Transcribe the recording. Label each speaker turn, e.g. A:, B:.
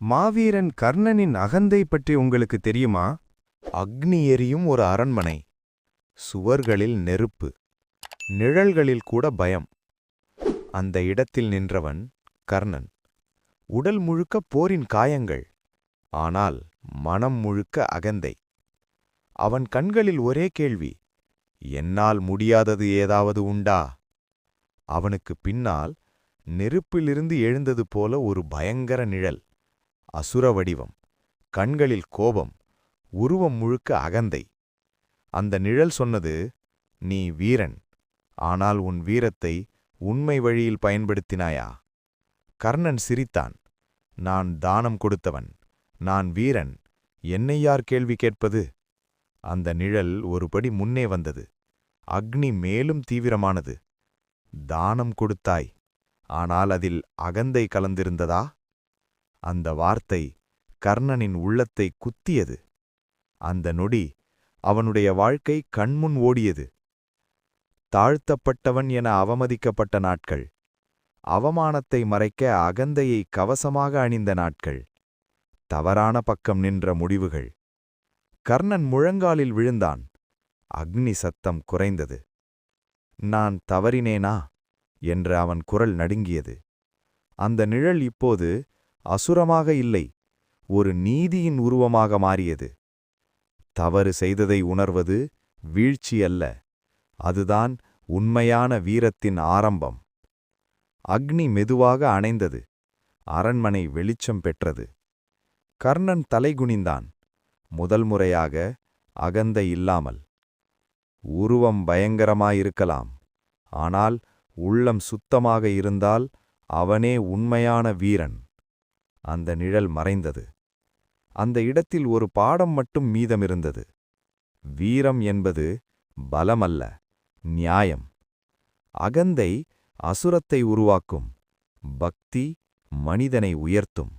A: மாவீரன் கர்ணனின் அகந்தை பற்றி உங்களுக்கு தெரியுமா?
B: அக்னி எரியும் ஒரு அரண்மனை. சுவர்களில் நெருப்பு. நிழல்களில் கூட பயம். அந்த இடத்தில் நின்றவன் கர்ணன். உடல் முழுக்க போரின் காயங்கள். ஆனால் மனம் முழுக்க அகந்தை. அவன் கண்களில் ஒரே கேள்வி என்னால் முடியாதது ஏதாவது உண்டா? அவனுக்கு பின்னால் நெருப்பிலிருந்து எழுந்தது போல ஒரு பயங்கர நிழல். அசுர வடிவம் கண்களில் கோபம் உருவம் முழுக்க அகந்தை. அந்த நிழல் சொன்னது நீ வீரன் ஆனால் உன் வீரத்தை உண்மை வழியில் பயன்படுத்தினாயா? கர்ணன் சிரித்தான் நான் தானம் கொடுத்தவன் நான் வீரன் என்னை யார் கேள்வி கேட்பது? அந்த நிழல் ஒருபடி முன்னே வந்தது. அக்னி மேலும் தீவிரமானது. தானம் கொடுத்தாய் ஆனால் அதில் அகந்தை கலந்திருந்ததா? அந்த வார்த்தை கர்ணனின் உள்ளத்தை குத்தியது. அந்த நொடி அவனுடைய வாழ்க்கை கண்முன் ஓடியது. தாழ்த்தப்பட்டவன் என அவமதிக்கப்பட்ட நாட்கள். அவமானத்தை மறைக்க அகந்தையை கவசமாக அணிந்த நாட்கள். தவறான பக்கம் நின்ற முடிவுகள். கர்ணன் முழங்காலில் விழுந்தான். அக்னி சத்தம் குறைந்தது. நான் தவறினேனா? என்று அவன் குரல் நடுங்கியது. அந்த நிழல் இப்போது அசுரமாக இல்லை ஒரு நீதியின் உருவமாக மாறியது. தவறு செய்ததை உணர்வது வீழ்ச்சி அல்ல அதுதான் உண்மையான வீரத்தின் ஆரம்பம். அக்னி மெதுவாக அணைந்தது அரண்மனை வெளிச்சம் பெற்றது. கர்ணன் தலைகுனிந்தான் முதல் முறையாக அகந்தை இல்லாமல். உருவம் பயங்கரமாயிருக்கலாம் ஆனால் உள்ளம் சுத்தமாக இருந்தால் அவனே உண்மையான வீரன். அந்த நிழல் மறைந்தது. அந்த இடத்தில் ஒரு பாடம் மட்டும் மீதமிருந்தது. வீரம் என்பது பலமல்ல நியாயம். அகந்தை அசுரத்தை உருவாக்கும் பக்தி மனிதனை உயர்த்தும்.